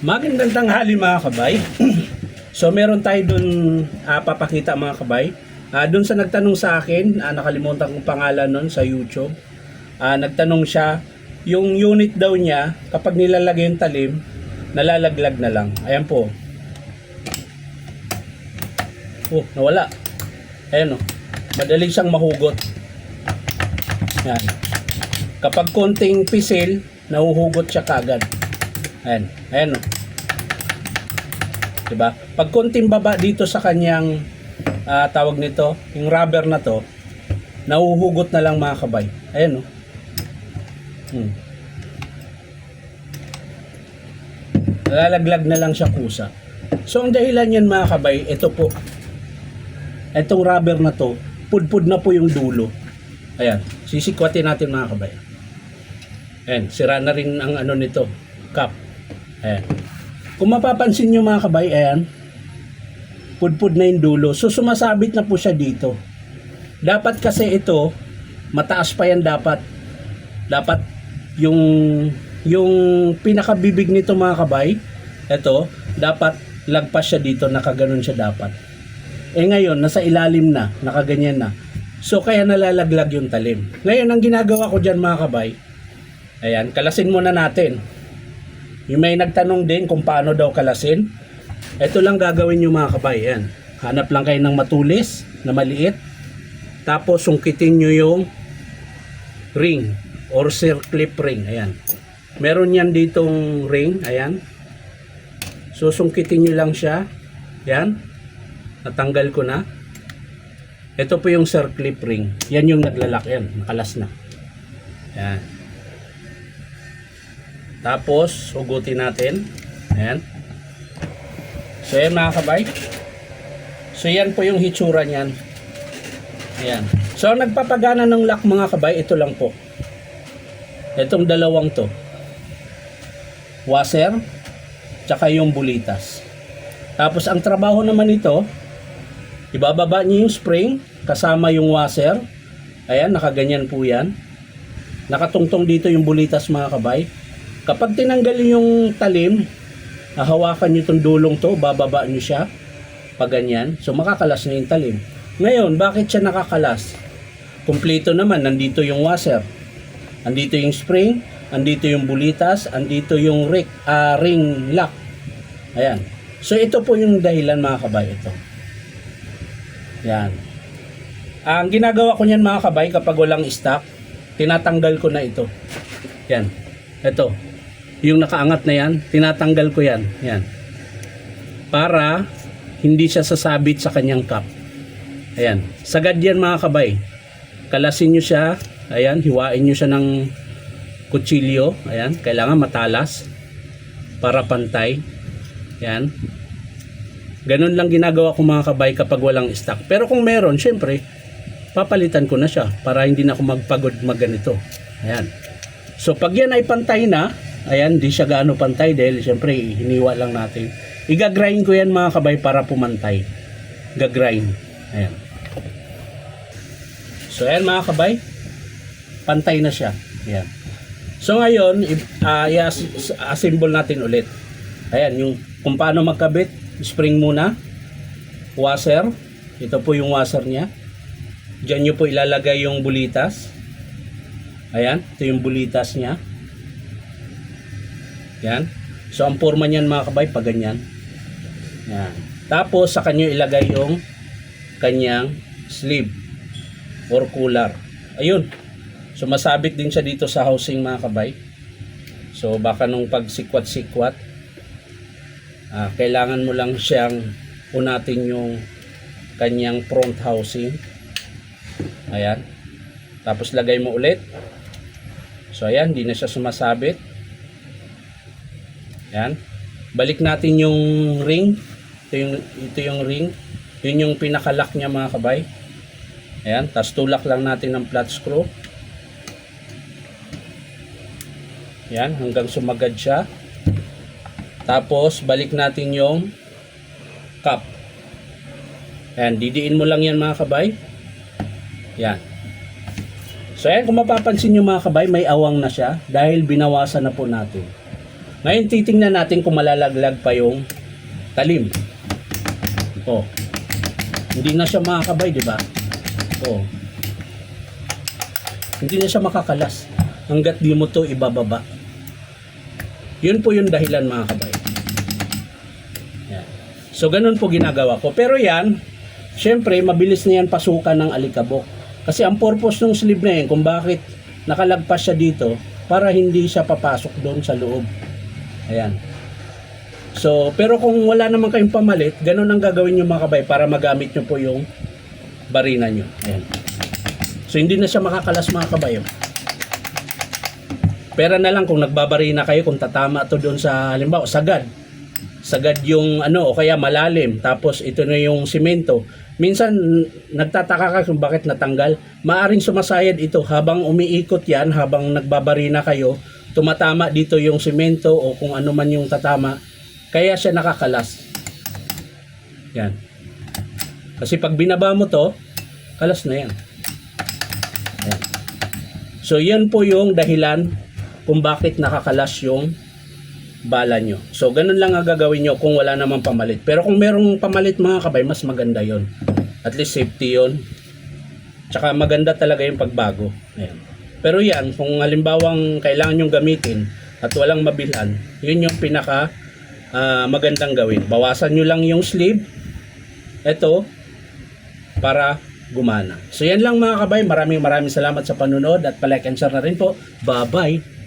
Magandang tanghali mga kabay. so meron tayo dun ah, papakita mga kabay. Ah, dun sa nagtanong sa akin, ah, nakalimutan kong pangalan nun sa YouTube. Ah, nagtanong siya, yung unit daw niya, kapag nilalagay yung talim, nalalaglag na lang. Ayan po. Oh, nawala. Ayan oh. Madali siyang mahugot. Yan. Kapag konting pisil, nahuhugot siya kagad. Ayan. Ayan o. Diba? Pag konting baba dito sa kanyang ah, tawag nito, yung rubber na to, nahuhugot na lang mga kabay. Ayan o. Hmm. Nalalaglag na lang siya kusa. So ang dahilan yan mga kabay, ito po. Itong rubber na to, pudpud na po yung dulo. Ayan, sisikwatin natin mga kabay. Ayan, sira na rin ang ano nito, cup. Ayan. Kung mapapansin nyo mga kabay, ayan, pudpud na yung dulo. So sumasabit na po siya dito. Dapat kasi ito, mataas pa yan dapat. Dapat yung yung pinakabibig nito mga kabay, ito, dapat lagpas siya dito, nakaganon siya dapat. Eh ngayon, nasa ilalim na, nakaganyan na. So kaya nalalaglag yung talim. Ngayon, ang ginagawa ko dyan mga kabay, ayan, kalasin muna natin. Yung may nagtanong din kung paano daw kalasin. Ito lang gagawin nyo mga kabay. Ayan. Hanap lang kayo ng matulis na maliit. Tapos sungkitin nyo yung ring or circlip ring. Ayan. Meron yan ditong ring. Ayan. So sungkitin nyo lang siya. Ayan. Natanggal ko na. Ito po yung circlip ring. Yan yung naglalak. Nakalas na. Ayan. Tapos, hugutin natin. Ayan. So, yan mga kabay. So, yan po yung hitsura niyan. Ayan. So, nagpapagana ng lock mga kabay, ito lang po. Itong dalawang to. Washer, tsaka yung bulitas. Tapos, ang trabaho naman ito, ibababa niyo yung spring, kasama yung washer. Ayan, nakaganyan po yan. Nakatungtong dito yung bulitas mga kabay. Kapag tinanggal yung talim, hahawakan nyo itong dulong to, bababa nyo siya, pag ganyan, so makakalas na yung talim. Ngayon, bakit siya nakakalas? Kompleto naman, nandito yung washer, andito yung spring, andito yung bulitas, andito yung ring, ah, ring lock. Ayan. So ito po yung dahilan mga kabay, ito. Yan. Ang ginagawa ko niyan mga kabay kapag walang stock, tinatanggal ko na ito. Yan. Ito. Yung nakaangat na yan, tinatanggal ko yan. Yan. Para hindi siya sasabit sa kanyang cup. Ayan. Sagad yan mga kabay. Kalasin nyo siya. Ayan. Hiwain nyo siya ng kutsilyo. Ayan. Kailangan matalas. Para pantay. Yan. Ganun lang ginagawa ko mga kabay kapag walang stock. Pero kung meron, syempre, papalitan ko na siya para hindi na ako magpagod magganito. Ayan. So pag yan ay pantay na, ayan, di siya gaano pantay dahil syempre hiniwa lang natin. Iga-grind ko yan mga kabay para pumantay. Ga-grind. Ayan. So ayan mga kabay, pantay na siya. Ayan. So ngayon, uh, i-assemble natin ulit. Ayan, yung kung paano magkabit, spring muna, washer, ito po yung washer niya. Diyan nyo po ilalagay yung bulitas. Ayan, ito yung bulitas niya. Yan. So, ang forma niyan mga kabay, pag ganyan. Yan. Tapos, sa kanyo ilagay yung kanyang sleeve or cooler. Ayun. So, masabit din siya dito sa housing mga kabay. So, baka nung pagsikwat-sikwat, ah, kailangan mo lang siyang unatin yung kanyang front housing. Ayan. Tapos, lagay mo ulit. So ayan, hindi na siya sumasabit. Ayan. Balik natin yung ring. Ito yung, ito yung ring. Yun yung pinakalock niya mga kabay. Ayan. Tapos tulak lang natin ng flat screw. Ayan. Hanggang sumagad siya. Tapos balik natin yung cup. Ayan. Didiin mo lang yan mga kabay. Ayan. So ayan, kung mapapansin nyo mga kabay, may awang na siya dahil binawasan na po natin. Ngayon titingnan natin kung malalaglag pa yung talim. Oh. Hindi na siya makakabay, di ba? Oh. Hindi na siya makakalas hanggat di mo to ibababa. Yun po yung dahilan mga kabay. Yan. So ganun po ginagawa ko. Pero yan, syempre mabilis na yan pasukan ng alikabok. Kasi ang purpose ng sleeve na yan kung bakit nakalagpas siya dito para hindi siya papasok doon sa loob. Ayan. So, pero kung wala naman kayong pamalit, ganun ang gagawin nyo mga kabay para magamit nyo po yung barina nyo. Ayan. So, hindi na siya makakalas mga kabay. oh. Pera na lang kung nagbabarina kayo kung tatama to doon sa halimbawa sagad. Sagad yung ano o kaya malalim tapos ito na yung simento. Minsan nagtataka ka kung bakit natanggal. Maaring sumasayad ito habang umiikot yan habang nagbabarina kayo tumatama dito yung simento o kung ano man yung tatama kaya siya nakakalas. Yan. Kasi pag binaba mo to, kalas na yan. Ayan. So yan po yung dahilan kung bakit nakakalas yung bala nyo. So ganun lang ang gagawin nyo kung wala namang pamalit. Pero kung merong pamalit mga kabay, mas maganda yon. At least safety yon. Tsaka maganda talaga yung pagbago. Ayan. Pero yan, kung halimbawang kailangan nyong gamitin at walang mabilhan, yun yung pinaka ah, magandang gawin. Bawasan nyo lang yung sleeve. Ito, para gumana. So yan lang mga kabay. Maraming maraming salamat sa panunod at palike and share na rin po. Bye-bye!